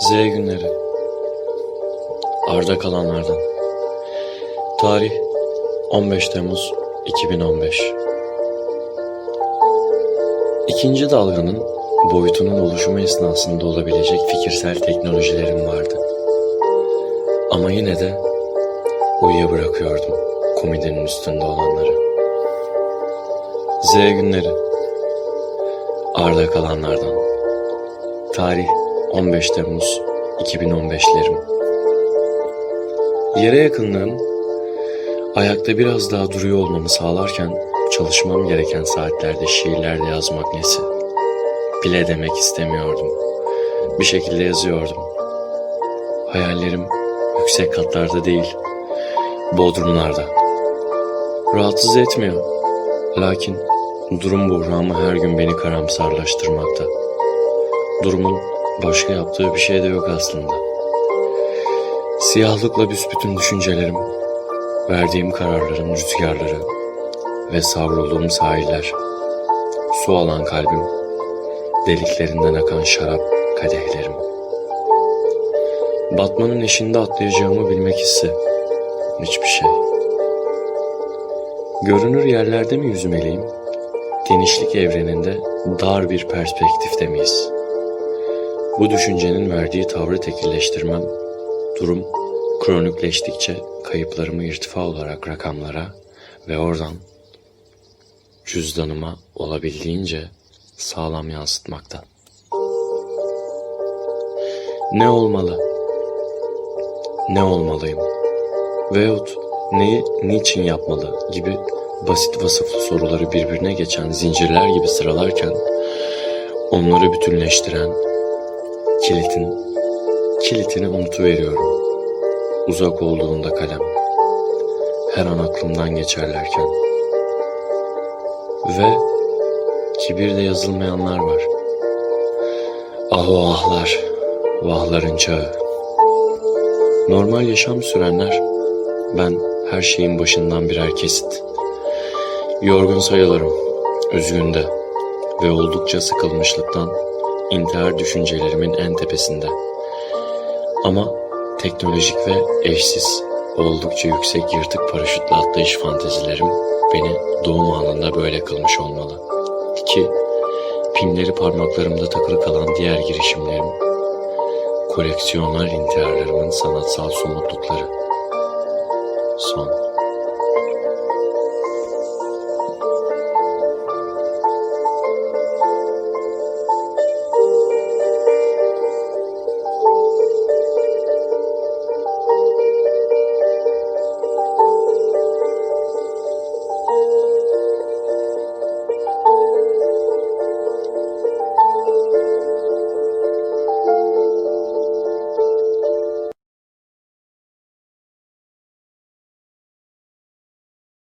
Z günleri. Arda kalanlardan. Tarih 15 Temmuz 2015. İkinci dalganın boyutunun oluşumu esnasında olabilecek fikirsel teknolojilerim vardı. Ama yine de uyuya bırakıyordum komedinin üstünde olanları. Z günleri. Arda kalanlardan. Tarih 15 Temmuz 2015'lerim. Yere yakınlığım ayakta biraz daha duruyor olmamı sağlarken çalışmam gereken saatlerde şiirlerde yazmak nesi? Bile demek istemiyordum. Bir şekilde yazıyordum. Hayallerim yüksek katlarda değil, bodrumlarda. Rahatsız etmiyor. Lakin durum buhramı her gün beni karamsarlaştırmakta. Durumun başka yaptığı bir şey de yok aslında. Siyahlıkla büsbütün düşüncelerim, verdiğim kararların rüzgarları ve savrulduğum sahiller, su alan kalbim, deliklerinden akan şarap kadehlerim. Batmanın eşinde atlayacağımı bilmek hissi, hiçbir şey. Görünür yerlerde mi yüzmeliyim? Genişlik evreninde dar bir perspektifte miyiz? Bu düşüncenin verdiği tavrı tekilleştirmem, durum kronikleştikçe kayıplarımı irtifa olarak rakamlara ve oradan cüzdanıma olabildiğince sağlam yansıtmakta. Ne olmalı? Ne olmalıyım? Veyahut neyi niçin yapmalı gibi basit vasıflı soruları birbirine geçen zincirler gibi sıralarken onları bütünleştiren kilitin kilitini unutuveriyorum. Uzak olduğunda kalem her an aklımdan geçerlerken ve kibirde yazılmayanlar var. Ah o ahlar, vahların çağı. Normal yaşam sürenler, ben her şeyin başından birer kesit. Yorgun sayılırım, üzgün de ve oldukça sıkılmışlıktan intihar düşüncelerimin en tepesinde. Ama teknolojik ve eşsiz, oldukça yüksek yırtık paraşütle atlayış fantezilerim beni doğum anında böyle kılmış olmalı. Ki pinleri parmaklarımda takılı kalan diğer girişimlerim, koleksiyonel intiharlarımın sanatsal somutlukları. Son.